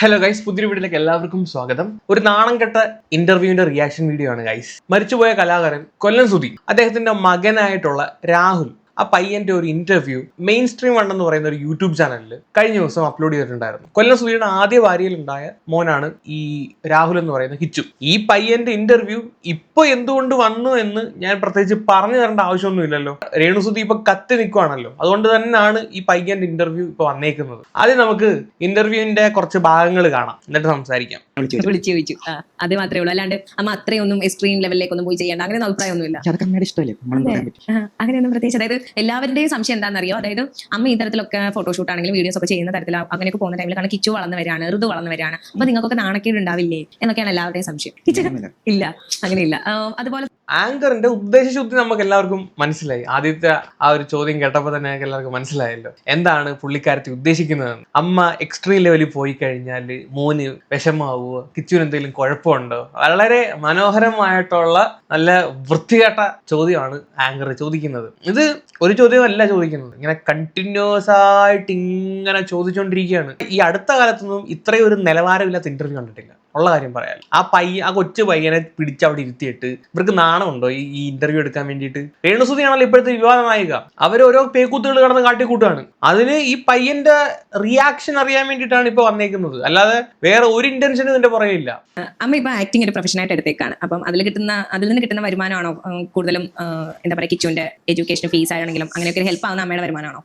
Hello guys പുതിയ വീട്ടിലേക്ക് എല്ലാവർക്കും സ്വാഗതം. ഒരു നാണം കെട്ട ഇന്റർവ്യൂവിന്റെ റിയാക്ഷൻ വീഡിയോ ആണ് ഗൈസ് മരിച്ചുപോയ കലാകാരൻ കൊല്ലം സുധി. അദ്ദേഹത്തിന്റെ മകനായിട്ടുള്ള രാഹുൽ ആ പയ്യന്റെ ഒരു ഇന്റർവ്യൂ മെയിൻ സ്ട്രീം വൺ എന്ന് പറയുന്ന ഒരു യൂട്യൂബ് ചാനലിൽ കഴിഞ്ഞ ദിവസം അപ്ലോഡ് ചെയ്തിട്ടുണ്ടായിരുന്നു. കൊല്ലം സുധിയുടെ ആദ്യ ഭാര്യയിലുണ്ടായ മോനാണ് ഈ രാഹുൽ എന്ന് പറയുന്ന ഹിച്ചു. ഈ പയ്യന്റെ ഇന്റർവ്യൂ ഇപ്പൊ എന്തുകൊണ്ട് വന്നു എന്ന് ഞാൻ പ്രത്യേകിച്ച് പറഞ്ഞു തരേണ്ട ആവശ്യമൊന്നുമില്ലല്ലോ. രേണുസുതി ഇപ്പൊ കത്തി നിൽക്കുവാണല്ലോ അതുകൊണ്ട് തന്നെയാണ് ഈ പയ്യന്റെ ഇന്റർവ്യൂ ഇപ്പൊ വന്നേക്കുന്നത്. ആദ്യം നമുക്ക് ഇന്റർവ്യൂവിന്റെ കുറച്ച് ഭാഗങ്ങൾ കാണാം. എന്നിട്ട് സംസാരിക്കാം. വിളിച്ചു വിളിച്ചു ചോദിച്ചു. അത് മാത്രമേ ഉള്ളൂ. അല്ലാണ്ട് അമ്മ അത്രയൊന്നും എക്സ്ട്രീം ലെവലിലേക്കൊന്നും പോയി ചെയ്യേണ്ട. അങ്ങനെ അഭിപ്രായമൊന്നുമില്ല. അങ്ങനെയൊന്നും പ്രത്യേകിച്ച് അതായത് എല്ലാവരുടെയും സംശയം എന്താണെന്നറിയോ? അതായത് അമ്മ ഈ തരത്തിലൊക്കെ ഫോട്ടോഷൂട്ട് ആണെങ്കിലും വീഡിയോസ് ഒക്കെ ചെയ്യുന്ന തരത്തിൽ അങ്ങനെയൊക്കെ പോകുന്ന ടൈമിൽ കാരണം കിച്ചു വളർന്നു വരാണ് ഋതു വളർന്നു വരാണ് അപ്പൊ നിങ്ങൾക്കൊക്കെ നാണക്കേട് ഉണ്ടാവില്ലേ? എന്നൊക്കെയാണ് എല്ലാവരുടെയും സംശയം. ഇല്ല. അങ്ങനെയില്ല. അതുപോലെ ആങ്കറിന്റെ ഉദ്ദേശശുദ്ധി നമുക്ക് എല്ലാവർക്കും മനസ്സിലായി. ആദ്യത്തെ ആ ഒരു ചോദ്യം കേട്ടപ്പോൾ തന്നെ എല്ലാവർക്കും മനസ്സിലായല്ലോ. എന്താണ് പുള്ളിക്കാരത്തി ഉദ്ദേശിക്കുന്നതെന്ന്? അമ്മ എക്സ്ട്രീം ലെവലിൽ പോയി കഴിഞ്ഞാൽ മോന് വിഷമാവുമോ കിച്ചുവിന് എന്തെങ്കിലും കുഴപ്പമുണ്ടോ? വളരെ മനോഹരമായിട്ടുള്ള നല്ല വൃത്തികെട്ട ചോദ്യമാണ് ആങ്കർ ചോദിക്കുന്നത്. ഇത് ഒരു ചോദ്യമല്ല ചോദിക്കുന്നത്. ഇങ്ങനെ കണ്ടിന്യൂസ് ആയിട്ട് ഇങ്ങനെ ചോദിച്ചുകൊണ്ടിരിക്കുകയാണ് ഈ അടുത്ത കാലത്തൊന്നും ഇത്രയും ഒരു നിലവാരമില്ലാത്ത ഇന്റർവ്യൂ കണ്ടിട്ടില്ല. ഉള്ള കാര്യം പറയാം ആ പയ്യ ആ കൊച്ചു പയ്യനെ പിടിച്ച് അവിടെ ഇരുത്തിയിട്ട് ഇവർക്ക് നാണമുണ്ടോ ഈ ഈ ഇന്റർവ്യൂ എടുക്കാൻ വേണ്ടിയിട്ട്? രേണുസുതിയാണല്ലോ ഇപ്പോഴത്തെ വിവാദ നായിക. അവർ ഓരോ പേക്കൂത്തുകൾ കടന്ന് കാട്ടിക്കൂട്ടാണ് അതിന് ഈ പയ്യന്റെ റിയാക്ഷൻ അറിയാൻ വേണ്ടിയിട്ടാണ് ഇപ്പൊ വന്നേക്കുന്നത്. അല്ലാതെ വേറെ ഒരു ഇന്റൻഷനും ഇതിന്റെ പുറകില്ല അമ്മ ഇപ്പൊ ആക്ടിങ് ഒരു പ്രൊഫഷനായിട്ട് എടുത്തേക്കാണ്. അപ്പം അതിൽ കിട്ടുന്ന അതിൽ നിന്ന് കിട്ടുന്ന വരുമാനമാണോ? കൂടുതലും എന്താ പറയുക കിച്ചുവിന്റെ എഡ്യൂക്കേഷൻ ഫീസ് ആണെങ്കിലും അങ്ങനെയൊക്കെ ഹെൽപ്പ് ആവുന്ന അമ്മയുടെ വരുമാനമാണോ?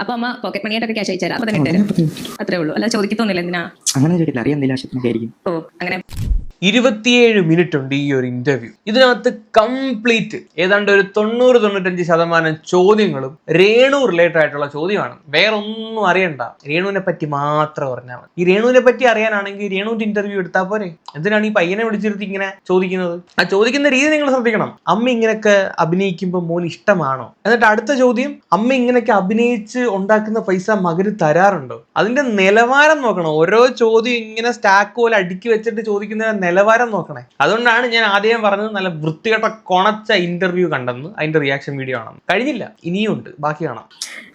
അപ്പൊ അമ്മ പോക്കറ്റ് മണിയായിട്ടൊക്കെ ക്യാഷ് അയച്ചു തരാം അപ്പൊ തന്നെ അത്രേ ഉള്ളൂ. അല്ല ചോദിക്കത്തൊന്നുമില്ല എന്തിനാ? അങ്ങനെ ചോദിക്കില്ല അറിയാൻ എന്തെങ്കിലും ആവശ്യത്തിനൊക്കെ ആയിരിക്കും. അങ്ങനെ ഇരുപത്തിയേഴ് മിനിറ്റ് ഉണ്ട് ഈ ഒരു ഇന്റർവ്യൂ ഇതിനകത്ത് കംപ്ലീറ്റ് ഏതാണ്ട് ഒരു തൊണ്ണൂറ് തൊണ്ണൂറ്റഞ്ച് ശതമാനം ചോദ്യങ്ങളും രേണു റിലേറ്റഡ് ആയിട്ടുള്ള ചോദ്യമാണ്. വേറെ ഒന്നും അറിയണ്ട. രേണുവിനെ പറ്റി മാത്രം പറഞ്ഞാൽ മതി. ഈ രേണുവിനെ പറ്റി അറിയാനാണെങ്കിൽ രേണുവിന്റെ ഇന്റർവ്യൂ എടുത്താൽ പോരെ. എന്തിനാണ് ഈ പയ്യനെ വിളിച്ചിരുത്തി ഇങ്ങനെ ചോദിക്കുന്നത്? ആ ചോദിക്കുന്ന രീതി നിങ്ങൾ ശ്രദ്ധിക്കണം. അമ്മ ഇങ്ങനെയൊക്കെ അഭിനയിക്കുമ്പോൾ മോൻ ഇഷ്ടമാണോ? എന്നിട്ട് അടുത്ത ചോദ്യം അമ്മ ഇങ്ങനെയൊക്കെ അഭിനയിച്ച് ഉണ്ടാക്കുന്ന പൈസ മകര് തരാറുണ്ടോ? അതിന്റെ നിലവാരം നോക്കണം. ഓരോ ചോദ്യം ഇങ്ങനെ സ്റ്റാക്ക് പോലെ അടുക്കി വെച്ചിട്ട് ചോദിക്കുന്ന നിലവാരം നോക്കണേ. അതുകൊണ്ടാണ് ഞാൻ ആദ്യം പറഞ്ഞത് നല്ല വൃത്തികെട്ട കൊണച്ച ഇന്റർവ്യൂ കണ്ടെന്ന്. അതിന്റെ റിയാക്ഷൻ വീഡിയോ ആണെന്ന്. കഴിഞ്ഞില്ല. ഇനിയും ഉണ്ട്. ബാക്കി കാണാം.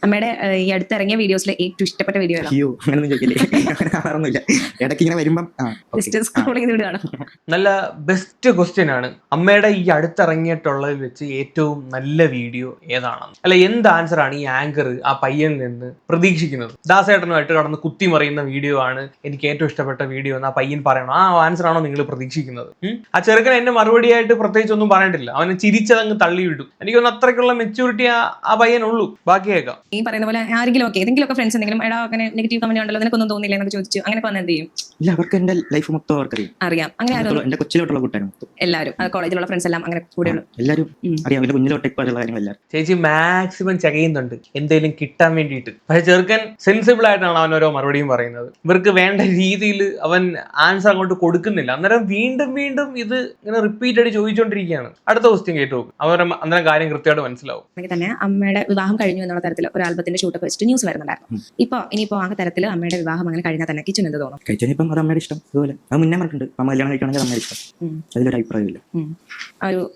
അമ്മയുടെ ഈ അടുത്തിറങ്ങിയ വീഡിയോസിൽ ഏറ്റവും ഇഷ്ടപ്പെട്ട വീഡിയോ അയ്യോ ചോദിക്കില്ലേ? കാണാറൊന്നുമില്ല ഇടയ്ക്ക് ഇങ്ങനെ വരുമ്പം നല്ല ബെസ്റ്റ് ക്വസ്റ്റ്യൻ ആണ്. അമ്മയുടെ ഈ അടുത്തിറങ്ങിയിട്ടുള്ളതിൽ വെച്ച് ഏറ്റവും നല്ല വീഡിയോ ഏതാണെന്ന്. അല്ല എന്ത് ആൻസർ ആണ് ഈ ആങ്കർ ആ പയ്യനിൽ നിന്ന് പ്രതീക്ഷിക്കുന്നത്? ദാസേട്ടനുമായിട്ട് കടന്ന് കുത്തിമറിയുന്ന വീഡിയോ ആണ് എനിക്ക് ഏറ്റവും ഇഷ്ടപ്പെട്ട വീഡിയോ എന്ന് ആ പയ്യൻ പറയണം. ആ ആൻസർ ആണോ നിങ്ങൾ പ്രതീക്ഷിക്കുന്നത്. ആ ചെറുക്കൻ എന്നെ മറുപടിയായിട്ട് പ്രത്യേകിച്ച് ഒന്നും പറഞ്ഞിട്ടില്ല. അവനെ ചിരിച്ചതങ്ങ് തള്ളിവിട്ടു എനിക്കൊന്ന് അത്രയ്ക്കുള്ള മെച്ചൂരിറ്റി ആ പയ്യനുള്ളൂ. ബാക്കിയേക്കാം ഈ പറയുന്ന പോലെ ആരെങ്കിലും ഒക്കെ ഏതെങ്കിലും ഒക്കെ ഫ്രണ്ട്സ് എന്തെങ്കിലും എടാ അങ്ങനെ നെഗറ്റീവ് കമന്റ് ഉണ്ടല്ലോ നിനക്കൊന്നും തോന്നില്ല എന്നൊക്കെ ചോദിച്ചു. അങ്ങനെ വന്ന് എന്ത് ചെയ്യും? ഇല്ല അവർക്ക് എന്റെ ലൈഫ് മൊത്തം അവർക്കറിയാം. അറിയാം. അങ്ങനെ ആരും എന്റെ കൊച്ചിലോട്ടുള്ള കൂട്ടാരും മൊത്തം. എല്ലാവരും കോളേജിലുള്ള ഫ്രണ്ട്സ് എല്ലാം അങ്ങനെ കൂടെയുള്ള എല്ലാവരും അറിയാം. എന്റെ കുഞ്ഞിലോട്ട് കാര്യങ്ങളെല്ലാം ചേച്ചി മാക്സിമം ചകയുന്നുണ്ട് എന്തെങ്കിലും കിട്ടാൻ വേണ്ടിയിട്ട്. പക്ഷെ ചെറുക്കൻ സെൻസിബിൾ ആയിട്ടാണ് അവൻ ഓരോ മറുപടിയും പറയുന്നത്. ഇവർക്ക് വേണ്ട രീതിയിൽ അവൻ ആൻസർ അങ്ങോട്ട് കൊടുക്കുന്നില്ല. അന്നേരം വീണ്ടും വീണ്ടും ഇത് ഇങ്ങനെ റിപ്പീറ്റ് ആയിട്ട് ചോദിച്ചുകൊണ്ടിരിക്കുകയാണ് അടുത്ത ക്വസ്റ്റ്യൻ കേട്ടു അവരുടെ അന്നേരം കാര്യം കൃത്യമായിട്ട് മനസ്സിലാവും. അങ്ങനെ തന്നെ അമ്മയുടെ വിവാഹം കഴിഞ്ഞു എന്നുള്ള തരത്തിൽ ഒരു ആൽബത്തിന്റെ ഷൂട്ട് വെച്ചിട്ട് ന്യൂസ് വരുന്നുണ്ടായിരുന്നു. ഇപ്പൊ ഇനിയിപ്പോ ആ തരത്തിൽ അമ്മയുടെ വിവാഹം അങ്ങനെ കഴിഞ്ഞാൽ തന്നെ കിച്ചൻ എന്ത് തോന്നും? കഴിച്ചപ്പം അത് അമ്മയുടെ ഇഷ്ടം. അതുപോലെ. അത് മുന്നേ പറഞ്ഞിട്ടുണ്ട് അമ്മ കല്യാണം കഴിക്കണമെങ്കിൽ അമ്മയുടെ ഇഷ്ടം. അതിലൊരു അഭിപ്രായമില്ല ഒരു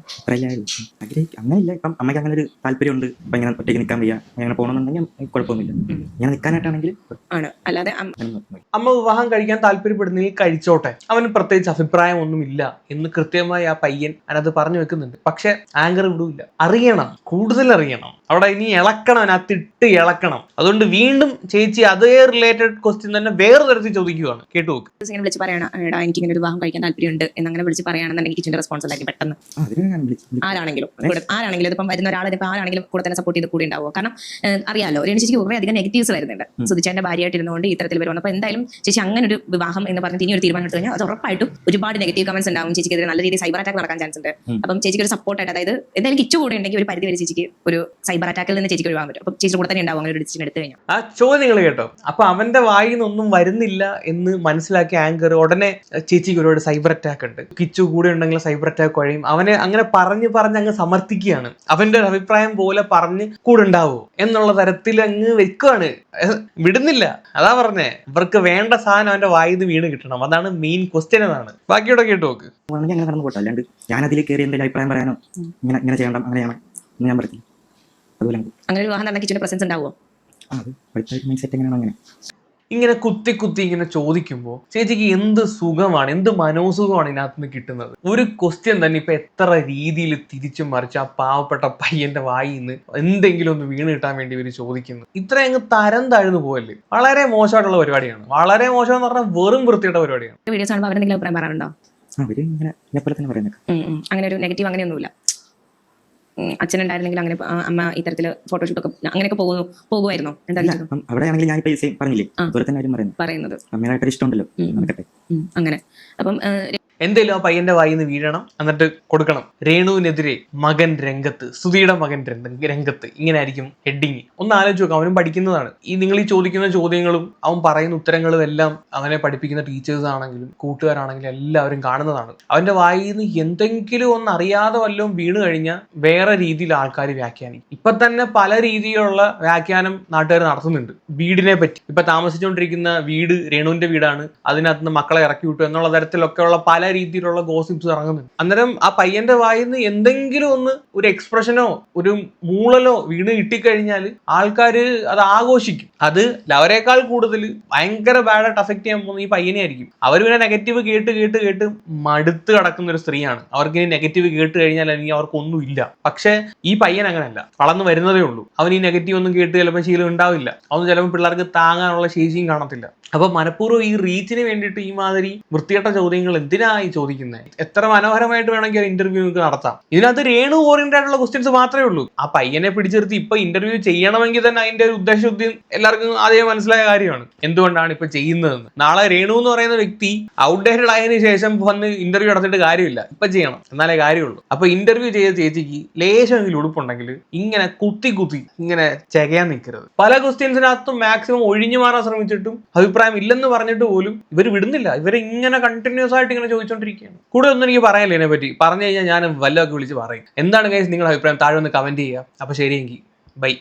അങ്ങനെയില്ല. ഇപ്പം അമ്മയ്ക്ക് അങ്ങനെ ഒരു താല്പര്യമുണ്ട്. ഇപ്പം ഇങ്ങനെ ഒറ്റയ്ക്ക് നിൽക്കാൻ വയ്യ. അങ്ങനെ പോകണമെന്നുണ്ടെങ്കിൽ കുഴപ്പമൊന്നുമില്ല. ഇങ്ങനെ നിൽക്കാനായിട്ടാണെങ്കിൽ ആണ്. അല്ലാതെ അമ്മ- അമ്മ വിവാഹം കഴിക്കാൻ താല്പര്യപ്പെടുന്നെങ്കിൽ കഴിച്ചോട്ടെ. അവന് പ്രത്യേകിച്ച് അഭിപ്രായം ഒന്നുമില്ല എന്ന് കൃത്യമായി ആ പയ്യൻ അതിനകത്ത് പറഞ്ഞു വെക്കുന്നുണ്ട്. പക്ഷെ ആങ്കർ വിടൂല്ല. അറിയണം. കൂടുതൽ അറിയണം അവിടെ ഇനി ഇളക്കണം അതിനകത്ത് ഇട്ട് ഇളക്കണം. അതുകൊണ്ട് വീണ്ടും ചേച്ചി അതേ റിലേറ്റഡ് ക്വസ്റ്റ്യൻ തന്നെ വേറെ തരത്തിൽ ചോദിക്കുകയാണ് കേട്ടു നോക്ക്. ഇങ്ങനെ വിളിച്ച് പറയണം എടാ എനിക്ക് ഇങ്ങനെ ഒരു വിവാഹം കഴിക്കാൻ താല്പര്യമുണ്ട് എന്നങ്ങനെ വിളിച്ച് പറയുകയാണെന്നുണ്ടെങ്കിൽ കിച്ചന്റെ റെസ്പോൺസ് ആയിരിക്കും പെട്ടെന്ന്. ഞാൻ വിളിച്ചു വിളിച്ചു. ആരാണെങ്കിലും ആരാണെങ്കിലും ഇപ്പം വരുന്ന ഒരാളെ ഇപ്പം ആരാണെങ്കിലും കൂടെ തന്നെ സപ്പോർട്ട് ചെയ്ത് കൂടി ഉണ്ടാവുക. കാരണം അറിയാലോ രേണു ചേച്ചിക്ക് കുറേ അധികം നെഗറ്റീവ്സ് വരുന്നുണ്ട്. സുധിച്ചേന്റെ ഭാര്യയായിട്ട് ഇരുന്നുകൊണ്ട് ഇത്തരത്തിൽ വരുന്നത് അപ്പോൾ എന്തായാലും ചേച്ചി അങ്ങനെ ഒരു വിവാഹം എന്ന് പറഞ്ഞിട്ട് ഇനി ഒരു തീരുമാനം എടുത്തു കഴിഞ്ഞാൽ അത് ഉറപ്പായിട്ടും ഒരുപാട് നെഗറ്റീവ് കമന്റ്സ് ഉണ്ടാവും. ചേച്ചിക്കെതിരെ നല്ല രീതിയിൽ സൈബർ അറ്റാക്ക് നടക്കാൻ ചാൻസ് ഉണ്ട്. അപ്പം ചേച്ചിക്ക് ഒരു സപ്പോർട്ടായിട്ട് അതായത് എന്തായാലും കിച്ചു കൂടെ ഉണ്ടെങ്കിൽ ഒരു പരിധി വരെ ചേച്ചിക്ക് ഒരു സൈബർ അറ്റാക്കിൽ നിന്ന് ചേച്ചിക്ക് ഒഴിവാൻ പറ്റും. അപ്പം ചേച്ചി കൂടെ തന്നെ ഉണ്ടാവും അങ്ങനെ ഒരു ഡിസിഷൻ എടുത്തു കഴിഞ്ഞാൽ. ആ ചോദ്യം നിങ്ങൾ കേട്ടോ. അപ്പൊ അവന്റെ വായിൽ നിന്നൊന്നും വരുന്നില്ല എന്ന് മനസ്സിലാക്കി ആങ്കർ ഉടനെ ചേച്ചിക്ക് ഒരുപാട് സൈബർ അറ്റാക്ക് ഉണ്ട്. കിച്ചു കൂടെ ഉണ്ടെങ്കിൽ സൈബർ അറ്റാക്ക് കഴിയും അവനെ അങ്ങനെ പറഞ്ഞ് പറഞ്ഞ് അങ്ങ് സമർത്ഥിക്കുകയാണ്. അവന്റെ ഒരു അഭിപ്രായം പോലെ പറഞ്ഞ് കൂടെ ഉണ്ടാവോ എന്നുള്ള തരത്തിൽ അങ്ങ് വെക്കുകയാണ് വിടുന്നില്ല. അതാ പറഞ്ഞേ ഇവർക്ക് വേണ്ട സാധനം അവന്റെ വായിൽ നിന്ന് വീണ് കിട്ടണം. അതാണ് മെയിൻ ക്വസ്റ്റ്യൻ എന്നാണ്. ബാക്കിയോടെ കേട്ടു നോക്ക്. അങ്ങനെ കടന്നു പോട്ടെ അല്ലാണ്ട് ഞാൻ അതിൽ കയറി എന്തെങ്കിലും അഭിപ്രായം പറയാനോ? ഇങ്ങനെ ഇങ്ങനെ ചെയ്യണം അങ്ങനെയാണ്. ഞാൻ പറയില്ല അതുപോലെ അങ്ങനെ ഒരു വിവാഹം നടന്ന കിച്ചുവിന്റെ പ്രസൻസ് ഉണ്ടാവുമോ ആ അത് മൈൻഡ് സെറ്റ് എങ്ങനെയാണ് അങ്ങനെ. ഇങ്ങനെ കുത്തി കുത്തി ഇങ്ങനെ ചോദിക്കുമ്പോൾ ചേച്ചിക്ക് എന്ത് സുഖമാണ് എന്ത് മനോസുഖമാണ് ഇതിനകത്ത് നിന്ന് കിട്ടുന്നത്? ഒരു ക്വസ്റ്റ്യൻ തന്നെ ഇപ്പൊ എത്ര രീതിയിൽ തിരിച്ചു മറിച്ച് ആ പാവപ്പെട്ട പയ്യന്റെ വായിൽ നിന്ന് എന്തെങ്കിലും ഒന്ന് വീണ് കിട്ടാൻ വേണ്ടി ഇവർ ചോദിക്കുന്നു. ഇത്ര അങ്ങ് തരം താഴ്ന്നു പോയല്ലേ വളരെ മോശമായിട്ടുള്ള പരിപാടിയാണ്. വളരെ മോശം എന്ന് പറഞ്ഞാൽ വെറും വൃത്തിയുടെ പരിപാടിയാണ്. വീഡിയോസ് കാണുമ്പോൾ അവരെന്തെങ്കിലും അഭിപ്രായം പറയാറുണ്ടോ? അവർ ഇങ്ങനെ എന്നെപ്പോലെ തന്നെ പറയുന്നത്. അങ്ങനെ ഒരു നെഗറ്റീവ് അങ്ങനെയൊന്നുമില്ല. അച്ഛനുണ്ടായിരുന്നെങ്കിൽ അങ്ങനെ അമ്മ ഇത്തരത്തിൽ ഫോട്ടോഷൂട്ടൊക്കെ അങ്ങനെയൊക്കെ പോകുന്നു പോകുമായിരുന്നോ? എന്തായാലും അവിടെയാണെങ്കിൽ ഞാൻ പൈസ പറഞ്ഞില്ലേ. അതുപോലെ തന്നെ പറയുന്നത്. അമ്മയായിട്ട് ഇഷ്ടമുണ്ടല്ലോ. അങ്ങനെ. അപ്പം എന്തേലും ആ പയ്യന്റെ വായിൽ നിന്ന് വീഴണം എന്നിട്ട് കൊടുക്കണം. രേണുവിനെതിരെ മകൻ രംഗത്ത് സുധിയുടെ മകൻ രംഗ- രംഗത്ത് ഇങ്ങനെ ആയിരിക്കും ഹെഡിങ് ഒന്ന് ആലോചിച്ച് നോക്കാം അവനും പഠിക്കുന്നതാണ്. ഈ നിങ്ങൾ ഈ ചോദിക്കുന്ന ചോദ്യങ്ങളും അവൻ പറയുന്ന ഉത്തരങ്ങളും എല്ലാം അവനെ പഠിപ്പിക്കുന്ന ടീച്ചേഴ്സ് ആണെങ്കിലും കൂട്ടുകാരാണെങ്കിലും എല്ലാവരും കാണുന്നതാണ്. അവന്റെ വായിൽ നിന്ന് എന്തെങ്കിലും ഒന്ന് അറിയാതെ വല്ലതും വീണു കഴിഞ്ഞാൽ വേറെ രീതിയിൽ ആൾക്കാർ വ്യാഖ്യാനിക്കും. ഇപ്പൊ തന്നെ പല രീതിയിലുള്ള വ്യാഖ്യാനം നാട്ടുകാർ നടത്തുന്നുണ്ട്. വീടിനെ പറ്റി. ഇപ്പൊ താമസിച്ചുകൊണ്ടിരിക്കുന്ന വീട് രേണുവിന്റെ വീടാണ്. അതിനകത്ത് നിന്ന് മക്കളെ ഇറക്കി വിട്ടു എന്നുള്ള തരത്തിലൊക്കെയുള്ള പല രീതിയിലുള്ള ഗോസിപ്സ് ഇറങ്ങുന്നുണ്ട്. അന്നേരം ആ പയ്യന്റെ വായിൽ നിന്ന് എന്തെങ്കിലും ഒന്ന് ഒരു എക്സ്പ്രഷനോ ഒരു മൂളലോ വീണ് കിട്ടിക്കഴിഞ്ഞാൽ ആൾക്കാർ അത് ആഘോഷിക്കും. അത് അവരെക്കാൾ കൂടുതൽ ഭയങ്കര ബാഡായിട്ട് അഫക്ട് ചെയ്യാൻ പോകുന്ന ഈ പയ്യനെ ആയിരിക്കും. അവർ പിന്നെ നെഗറ്റീവ് കേട്ട് കേട്ട് കേട്ട് മടുത്ത് കിടക്കുന്ന ഒരു സ്ത്രീയാണ്. അവർക്ക് ഇനി നെഗറ്റീവ് കേട്ട് കഴിഞ്ഞാൽ അല്ലെങ്കിൽ അവർക്കൊന്നും ഇല്ല. പക്ഷെ ഈ പയ്യൻ അങ്ങനെയല്ല. വളർന്നു വരുന്നതേ ഉള്ളൂ. അവൻ ഈ നെഗറ്റീവ് ഒന്നും കേട്ട് ചിലപ്പോൾ ശീലം ഉണ്ടാവില്ല. അവന് ചിലപ്പോൾ പിള്ളേർക്ക് താങ്ങാനുള്ള ശേഷിയും കാണത്തില്ല. അപ്പൊ മനഃപൂർവം ഈ റീച്ചിന് വേണ്ടിയിട്ട് ഈ മാതിരി വൃത്തികെട്ട ചോദ്യങ്ങൾ എന്തിനായി ചോദിക്കുന്നത് എത്ര മനോഹരമായിട്ട് വേണമെങ്കിൽ ഇന്റർവ്യൂ നിങ്ങൾക്ക് നടത്താം. ഇതിനകത്ത് രേണു ഓറിയന്റഡ് ആയിട്ടുള്ള ക്വസ്റ്റ്യൻസ് മാത്രമേ ഉള്ളൂ. ആ പയ്യനെ പിടിച്ചെടുത്ത് ഇപ്പൊ ഇന്റർവ്യൂ ചെയ്യണമെങ്കിൽ തന്നെ അതിന്റെ ഒരു ഉദ്ദേശശുദ്ധി എല്ലാവർക്കും ആദ്യം മനസ്സിലായ കാര്യമാണ്. എന്തുകൊണ്ടാണ് ഇപ്പൊ ചെയ്യുന്നതെന്ന്? നാളെ രേണു എന്ന് പറയുന്ന വ്യക്തി ഔട്ട്ഡേറ്റഡ് ആയതിനു ശേഷം വന്ന് ഇന്റർവ്യൂ നടത്തിയിട്ട് കാര്യമില്ല. ഇപ്പൊ ചെയ്യണം. എന്നാലേ കാര്യമുള്ളൂ. അപ്പൊ ഇന്റർവ്യൂ ചെയ്ത ചേച്ചിക്ക് ലേശമെങ്കിലും ഉടുപ്പുണ്ടെങ്കിൽ ഇങ്ങനെ കുത്തി കുത്തി ഇങ്ങനെ ചെകയാൻ നിൽക്കരുത്. പല ക്വസ്റ്റ്യൻസിനകത്തും മാക്സിമം ഒഴിഞ്ഞു മാറാൻ ശ്രമിച്ചിട്ടും അഭിപ്രായം ഇല്ലെന്ന് പറഞ്ഞിട്ട് പോലും ഇവർ വിടുന്നില്ല. ഇവർ ഇങ്ങനെ കണ്ടിന്യൂസ് ആയിട്ട് ഇങ്ങനെ ചോദിച്ചോണ്ടിരിക്കുകയാണ്. കൂടുതൽ ഒന്നും എനിക്ക് പറയാനില്ല ഇതിനെ പറ്റി. പറഞ്ഞു കഴിഞ്ഞാൽ ഞാൻ വല്ലതൊക്കെ വിളിച്ച് പറയും. എന്താണ് കഴിഞ്ഞാൽ നിങ്ങളുടെ അഭിപ്രായം? താഴെ ഒന്ന് കമന്റ് ചെയ്യുക. അപ്പൊ ശരിയെങ്കിൽ ബൈ